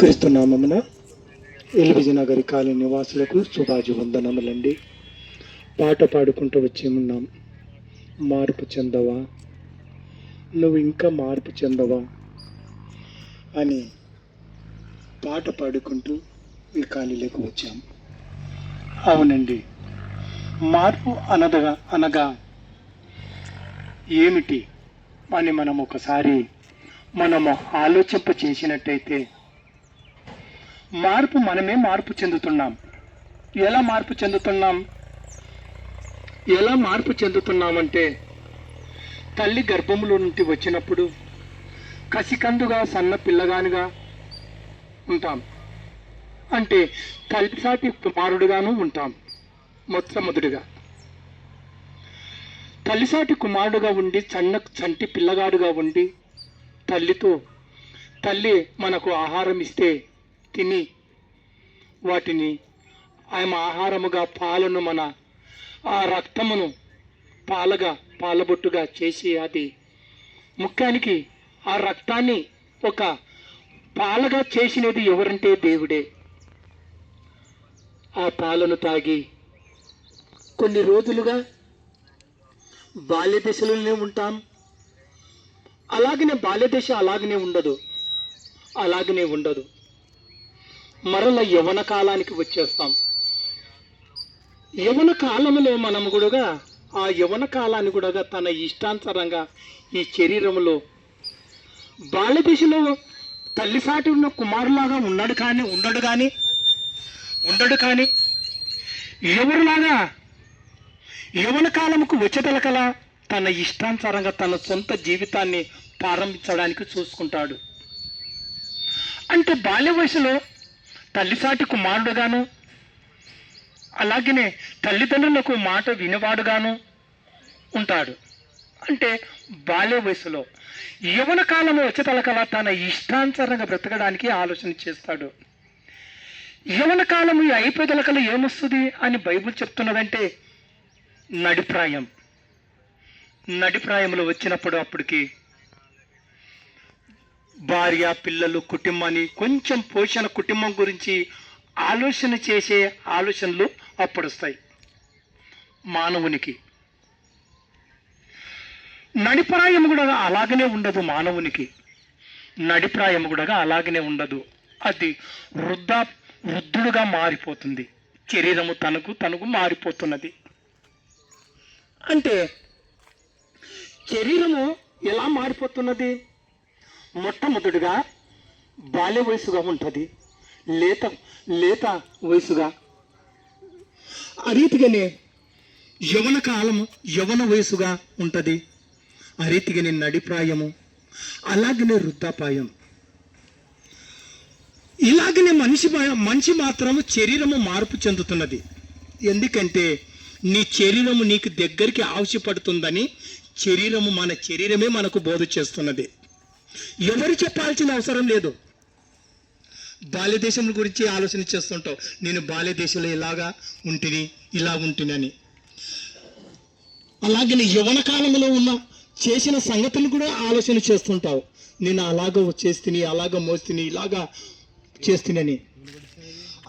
క్రీస్తునామమున నామమున కాలి నివాసులకు శుభాజు వందనములండి. పాట పాడుకుంటూ వచ్చి ఉన్నాం. మార్పు చెందవా? నువ్వు ఇంకా మార్పు చెందవా? అని పాట పాడుకుంటూ ఈ కాలనీలోకి వచ్చాం. అవునండి. మార్పు అనదగా అనగా ఏమిటి అని మనం ఒకసారి మనము ఆలోచింప చేసినట్టయితే మార్పు మనమే మార్పు చెందుతున్నాం. ఎలా మార్పు చెందుతున్నాం? ఎలా మార్పు చెందుతున్నామంటే తల్లి గర్భంలో నుండి వచ్చినప్పుడు కసికందుగా సన్న పిల్లగానిగా ఉంటాం. అంటే తల్లిసాటి కుమారుడుగాను ఉంటాం మొట్టమొదటిగా. తల్లిసాటి కుమారుడుగా ఉండి చన్న చంటి పిల్లగాడుగా ఉండి తల్లితో తల్లి మనకు ఆహారం ఇస్తే తిని వాటిని ఆమె ఆహారముగా పాలను మన ఆ రక్తమును పాలగా పాలబొట్టుగా చేసి అది ముఖ్యానికి ఆ రక్తాన్ని ఒక పాలగా చేసినది ఎవరంటే దేవుడే. ఆ పాలను తాగి కొన్ని రోజులుగా బాల్య దశలోనే ఉంటాం. అలాగనే బాల్యదశ అలాగనే ఉండదు. అలాగనే ఉండదు. మరల యవన కాలానికి వచ్చేస్తాం. యవన కాలంలో మనం కూడా ఆ యవన కాలాన్ని కూడా తన ఇష్టానుసారంగా ఈ శరీరంలో బాల్యదశలో తల్లిసాటి ఉన్న కుమారులాగా ఉన్నాడు కానీ ఉండడు కానీ ఉండడు కానీ ఎవరులాగా యవన కాలముకు వచ్చేతలకల తన ఇష్టానుసారంగా తన సొంత జీవితాన్ని ప్రారంభించడానికి చూసుకుంటాడు. అంటే బాల్య వయసులో తల్లిసాటి కుమారుడుగాను అలాగనే తల్లిదండ్రులకు మాట వినివాడుగాను ఉంటాడు. అంటే బాల్య వయసులో యవన కాలము వచ్చేతలకల తన ఇష్టానుసరంగా బ్రతకడానికి ఆలోచన చేస్తాడు. యవన కాలం ఈ అయిపోయేదలకలు ఏమొస్తుంది అని బైబిల్ చెప్తున్నదంటే నడిప్రాయం. నడిప్రాయంలో వచ్చినప్పుడు అప్పటికి భార్య పిల్లలు కుటుంబాన్ని కొంచెం పోషణ కుటుంబం గురించి ఆలోచన చేసే ఆలోచనలు అప్పుడొస్తాయి. మానవునికి. నడిప్రాయం కూడా అలాగనే ఉండదు మానవునికి. నడిప్రాయం కూడా అలాగనే ఉండదు. అది వృద్ధ వృద్ధుడుగా మారిపోతుంది. శరీరము తనకు తనకు మారిపోతున్నది. అంటే శరీరము ఎలా మారిపోతున్నది? మొట్టమొదటిగా బాల్య వయసుగా ఉంటుంది. లేత లేత వయసుగా. ఆ రీతిగానే యవన కాలం యవన వయసుగా ఉంటుంది. ఆ రీతిగానే నడిప్రాయము అలాగనే వృద్ధాపాయం ఇలాగనే మనిషి మనిషి మాత్రం శరీరము మార్పు చెందుతున్నది. ఎందుకంటే నీ శరీరము నీకు దగ్గరికి ఆవశ్యపడుతుందని శరీరము మన శరీరమే మనకు బోధ చేస్తున్నది. ఎవరు చెప్పాల్సిన అవసరం లేదు. బాల్యదేశం గురించి ఆలోచన చేస్తుంటావు. నేను బాల్యదేశంలో ఇలాగా ఉంటిని ఇలా ఉంటినని. అలాగే నీ యవన కాలంలో ఉన్న చేసిన సంగతులు కూడా ఆలోచన చేస్తుంటావు. నేను అలాగ చేస్తుని అలాగ మోస్తుని ఇలాగా చేస్తునని.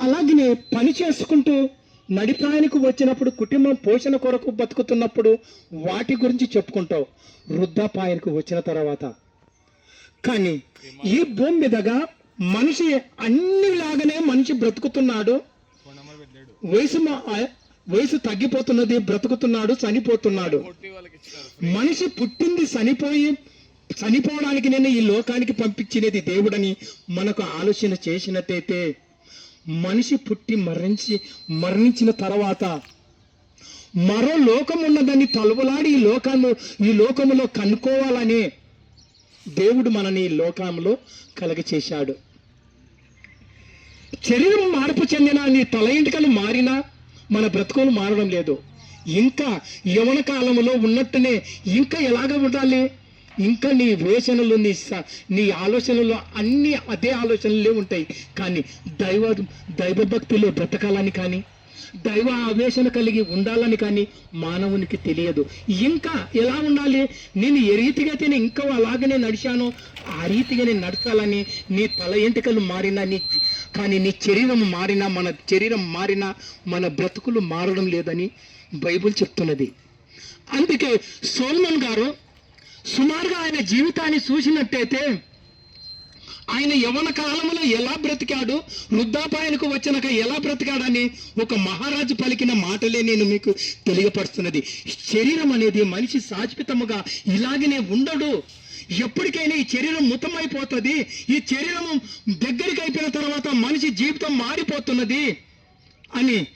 అలాగనే పని చేసుకుంటూ నడిప్రాయానికి వచ్చినప్పుడు కుటుంబం పోషణ కొరకు బతుకుతున్నప్పుడు వాటి గురించి చెప్పుకుంటావు. వృద్ధాపాయానికి వచ్చిన తర్వాత. కానీ ఈ భూమి మీదగా మనిషి అన్నిలాగానే మనిషి బ్రతుకుతున్నాడు. వయసు వయసు తగ్గిపోతున్నది బ్రతుకుతున్నాడు చనిపోతున్నాడు. మనిషి పుట్టింది చనిపోయి చనిపోవడానికి నేను ఈ లోకానికి పంపించినది దేవుడని మనకు ఆలోచన చేసినట్టయితే మనిషి పుట్టి మరణించి మరణించిన తర్వాత మరో లోకం ఉన్నదని తలువలాడి ఈ లోకాన్ని ఈ లోకములో కనుక్కోవాలని దేవుడు మనని లోకంలో కలగ చేశాడు శరీరం మార్పు చెందిన నీ తల ఇంటికలు మారినా మన బ్రతుకులు మారడం లేదు. ఇంకా యవన కాలంలో ఉన్నట్టునే ఇంకా ఎలాగ ఉండాలి? ఇంకా నీ వేషణలు నీ నీ ఆలోచనలు అన్నీ అదే ఆలోచనలే ఉంటాయి. కానీ దైవ దైవభక్తిలో బ్రతకాలని కానీ దైవ ఆవేశన కలిగి ఉండాలని కానీ మానవునికి తెలియదు. ఇంకా ఎలా ఉండాలి? నేను ఏ రీతిగా అయితే ఇంకా అలాగనే నడిచానో ఆ రీతిగా నేను నడచాలని నీ తల ఎంటికలు మారినా నీ కానీ నీ శరీరం మారినా మన శరీరం మారినా మన బ్రతుకులు మారడం లేదని బైబిల్ చెప్తున్నది. అందుకే సోల్మన్ గారు సుమారుగా ఆయన జీవితాన్ని చూసినట్టయితే ఆయన యవన కాలంలో ఎలా బ్రతికాడు? వృద్ధాపాయనకు వచ్చినాక ఎలా బ్రతికాడని ఒక మహారాజు పలికిన మాటలే నేను మీకు తెలియపరుస్తున్నది. శరీరం అనేది మనిషి శాశ్వతముగా ఇలాగనే ఉండడు. ఎప్పటికైనా ఈ శరీరం ముతమైపోతుంది. ఈ శరీరం దగ్గరికి అయిపోయిన తర్వాత మనిషి జీవితం మారిపోతున్నది అని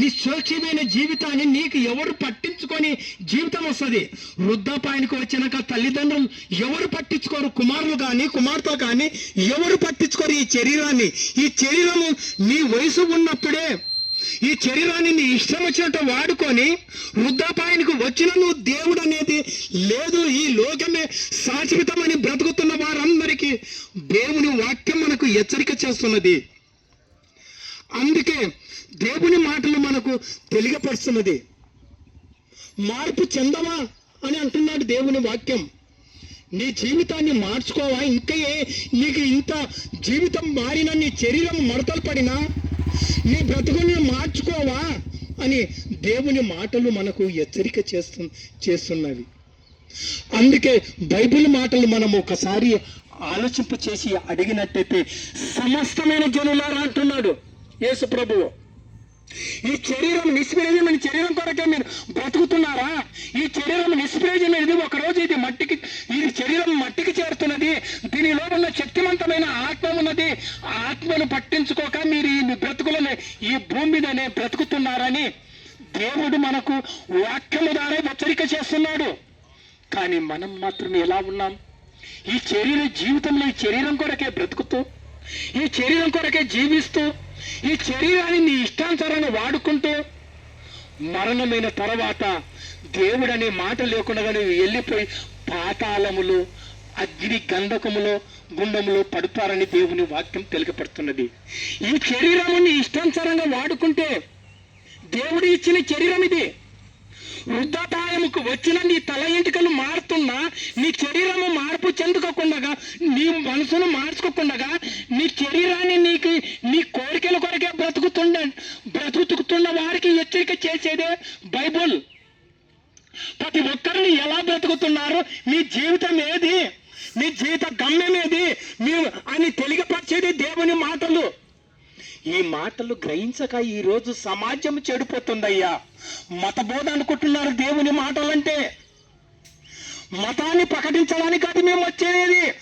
నిశ్చోచ్యమైన జీవితాన్ని నీకు ఎవరు పట్టించుకొని జీవితం వస్తుంది? వృద్ధాపాయనికి వచ్చినాక తల్లిదండ్రులు ఎవరు పట్టించుకోరు? కుమారులు కానీ కుమార్తెలు కానీ ఎవరు పట్టించుకోరు ఈ శరీరాన్ని? ఈ శరీరము నీ వయసు ఉన్నప్పుడే ఈ శరీరాన్ని నీ ఇష్టం వచ్చినట్టు వాడుకొని వృద్ధాపాయనికి వచ్చిన నువ్వు దేవుడు అనేది లేదు. ఈ లోకమే శాశ్వతమని బ్రతుకుతున్న వారందరికీ దేవుని వాక్యం మనకు హెచ్చరిక చేస్తున్నది. అందుకే దేవుని మాటలు మనకు తెలియపరుస్తున్నది. మార్పు చెందవా అని అంటున్నాడు దేవుని వాక్యం. నీ జీవితాన్ని మార్చుకోవా? ఇంకా నీకు ఇంత జీవితం మారిన నీ శరీరం మడతలు పడినా నీ బ్రతుకుని మార్చుకోవా అని దేవుని మాటలు మనకు హెచ్చరిక చేస్తు చేస్తున్నవి. అందుకే బైబిల్ మాటలు మనం ఒకసారి ఆలోచింప చేసి అడిగినట్టయితే సమస్తమైన జనులారా అంటున్నాడు యేసు ప్రభువు. ఈ శరీరం నిష్ప్రయోజనమైన శరీరం కొరకే మీరు బ్రతుకుతున్నారా? ఈ శరీరం నిష్ప్రయోజనమైనది ఒక రోజు ఇది మట్టికి ఈ శరీరం మట్టికి చేరుతున్నది. దీనిలో ఉన్న శక్తివంతమైన ఆత్మ ఉన్నది. ఆత్మను పట్టించుకోక మీరు ఈ బ్రతుకులనే ఈ భూమి మీదనే బ్రతుకుతున్నారని దేవుడు మనకు వాక్యము ద్వారా హెచ్చరిక చేస్తున్నాడు. కానీ మనం మాత్రం ఎలా ఉన్నాం? ఈ శరీర జీవితంలో ఈ శరీరం కొరకే బ్రతుకుతూ ఈ శరీరం కొరకే జీవిస్తూ ఈ శరీరాన్ని నీ ఇష్టానుసారాన్ని వాడుకుంటూ మరణమైన తర్వాత దేవుడు అనే మాట లేకుండా నువ్వు వెళ్ళిపోయి పాతాళములు అగ్ని గంధకములో గుండములో పడుతారని దేవుని వాక్యం తెలియపడుతున్నది ఈ శరీరము నీ ఇష్టానుసారంగా వాడుకుంటే దేవుడు ఇచ్చిన శరీరం ఇది. వృద్ధాపాయముకు వచ్చిన నీ తల ఎంటికలు మారుతున్నా నీ శరీరము మార్పు చెందుకోకుండా నీ మనసును మార్చుకోకుండా నీ శరీరాన్ని నీకు నీ కోరికల కొరకే బ్రతుకుతుండ బ్రతుకుతున్న వారికి హెచ్చరిక చేసేదే బైబుల్. ప్రతి ఒక్కరిని ఎలా బ్రతుకుతున్నారు? మీ జీవితం ఏది? మీ జీవిత గమ్యం ఏది? మీ అని తెలియపరిచేది దేవుని మాటలు. ఈ మాటలు గ్రహించక ఈ రోజు సమాజం చెడిపోతుందయ్యా. మతబోధ అనుకుంటున్నారు దేవుని మాటలంటే. మతాన్ని ప్రకటించడానికి అది మేము వచ్చేది.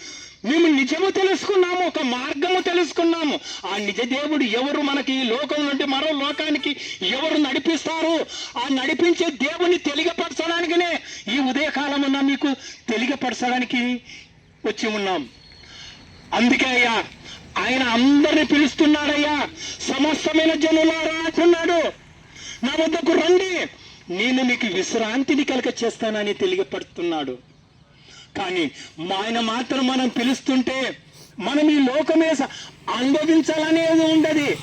మేము నిజము తెలుసుకున్నాము ఒక మార్గము తెలుసుకున్నాము. ఆ నిజ దేవుడు ఎవరు మనకి ఈ లోకం నుండి మరో లోకానికి ఎవరు నడిపిస్తారు? ఆ నడిపించే దేవుని తెలియపరచడానికినే ఈ ఉదయకాలమున మీకు తెలియపరచడానికి వచ్చి ఉన్నాం. అందుకే అయ్యా ఆయన అందరిని పిలుస్తున్నాడయ్యా. సమస్తమైన జనులారా అంటున్నాడు నా వద్దకు రండి. నేను మీకు విశ్రాంతిని కలగ చేస్తానని తెలియపడుతున్నాడు. కానీ మా ఆయన మాత్రం మనం పిలుస్తుంటే మనం ఈ లోకమే అనుభవించాలనేది ఉండదు.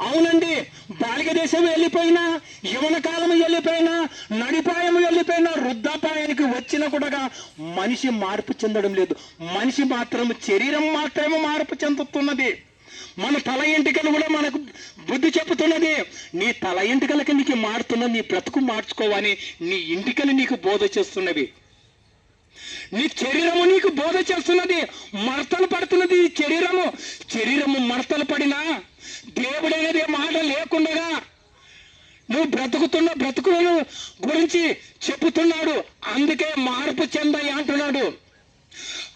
అవునండి. బాలిక దేశం వెళ్ళిపోయినా యువన కాలం వెళ్ళిపోయినా నడిపాయం వెళ్ళిపోయినా వృద్ధాపాయానికి వచ్చిన కూడా మనిషి మార్పు చెందడం లేదు. మనిషి మాత్రం శరీరం మాత్రమే మార్పు చెందుతున్నది. మన తల ఎంటికలు కూడా మనకు బుద్ధి చెబుతున్నది. నీ తల ఎంటికలకి నీకు మారుతున్న నీ బ్రతుకు మార్చుకోవని నీ ఇంటికలు నీకు బోధ చేస్తున్నవి. నీ శరీరము నీకు బోధ చేస్తున్నది మడతలు పడుతున్నది ఈ శరీరము. శరీరము మడతలు పడినా దేవుడనేది మాట లేకుండగా నువ్వు బ్రతుకుతున్న బ్రతుకులను గురించి చెబుతున్నాడు. అందుకే మార్పు చెందాయి అంటున్నాడు.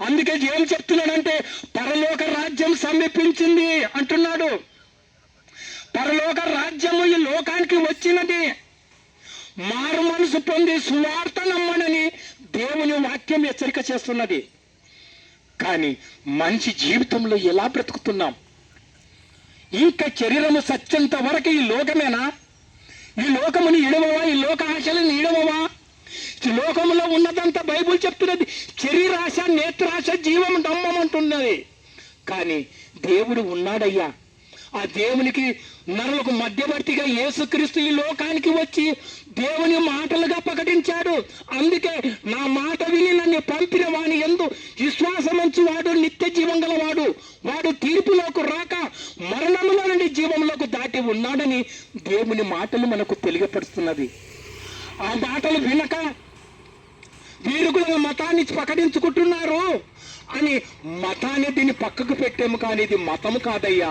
అందుకే ఏం చెప్తున్నాడంటే పరలోక రాజ్యం సమీపించింది అంటున్నాడు. పరలోక రాజ్యము ఈ లోకానికి వచ్చినది. మారు మనసు పొంది సువార్త నమ్మనని దేవుని వాక్యం హెచ్చరిక చేస్తున్నది. కానీ మనిషి జీవితంలో ఎలా బ్రతుకుతున్నాం? ఇంకా శరీరము సత్యంత వరకు ఈ లోకమేనా? ఈ లోకముని ఇడవవా? ఈ లోక ఆశలను ఇడవవా? లోకంలో లోకములో ఉన్నదంతా బైబుల్ చెప్తున్నది. శరీరాశ నేత్రాశ జీవం నమ్మమంటున్నది కానీ దేవుడు ఉన్నాడయ్యా. ఆ దేవునికి నరులకు మధ్యవర్తిగా యేసుక్రీస్తు ఈ లోకానికి వచ్చి దేవుని మాటలుగా ప్రకటించాడు. అందుకే నా మాట విని నన్ను పంపిన వాని ఎందు విశ్వాసమంచు వాడు నిత్య జీవం గలవాడు. వాడు తీర్పులోకి రాక మరణములో నుండి జీవంలోకి దాటి ఉన్నాడని దేవుని మాటలు మనకు తెలియపరుస్తున్నది. ఆ మాటలు వినక వీరుకులుగా మతాన్ని ప్రకటించుకుంటున్నారు అని మతాన్ని దీన్ని పక్కకు పెట్టాము కానీ ఇది మతము కాదయ్యా.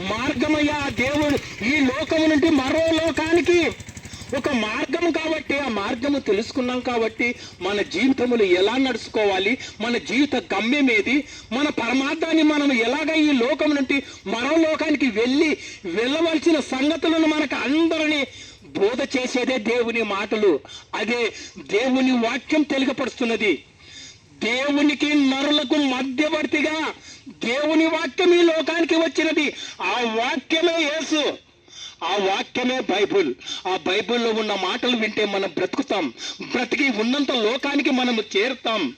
మార్గమయ్యా దేవుడు. ఈ లోకము నుండి మరో లోకానికి. ఒక మార్గం కాబట్టి ఆ మార్గము తెలుసుకున్నాం కాబట్టి మన జీవితములు ఎలా నడుచుకోవాలి మన జీవిత గమ్యం ఏది మన పరమార్థాన్ని మనం ఎలాగ ఈ లోకం నుండి మరో లోకానికి వెళ్ళి వెళ్ళవలసిన సంగతులను మనకు అందరినీ బోధ చేసేదే దేవుని మాటలు. అదే దేవుని వాక్యం తెలియపరుస్తున్నది. దేవునికి నరులకు మధ్యవర్తిగా దేవుని వాక్యం ఈ లోకానికి వచ్చినది. ఆ వాక్యమే యేసు. ఆ వాక్యమే బైబుల్. ఆ బైబిల్లో ఉన్న మాటలు వింటే మనం బ్రతుకుతాం. బ్రతికి ఉన్నంత లోకానికి మనము చేరుతాం.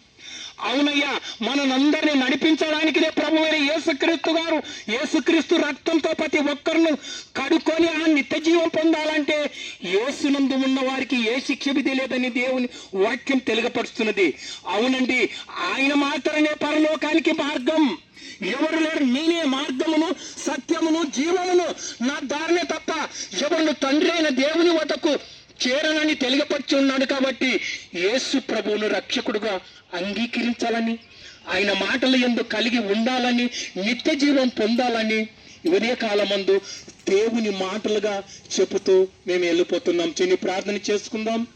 అవునయ్యా మనందరినీ నడిపించడానికి ప్రభు అయిన యేసుక్రీస్తు గారు యేసుక్రీస్తు రక్తంతో ప్రతి ఒక్కరిను కడుక్కొని ఆ నిత్య జీవం పొందాలంటే యేసునందు ఉన్న వారికి ఏ శిక్ష విధి లేదని దేవుని వాక్యం తెలియపరుస్తున్నది అవునండి ఆయన మాత్రమే పరలోకానికి మార్గం. ఎవరు లేరు నేనే మార్గమును సత్యమును జీవమును నా దారినే తప్ప ఎవరు తండ్రి అయిన దేవుని వద్దకు చేరనని తెలియపరిచి ఉన్నాడు కాబట్టి యేసు ప్రభువును రక్షకుడుగా అంగీకరించాలని ఆయన మాటలు ఎందు కలిగి ఉండాలని నిత్య జీవం పొందాలని ఇవనే కాలమందు దేవుని మాటలుగా చెబుతూ మేము వెళ్ళిపోతున్నాం. చిన్ని ప్రార్థన చేసుకుందాం.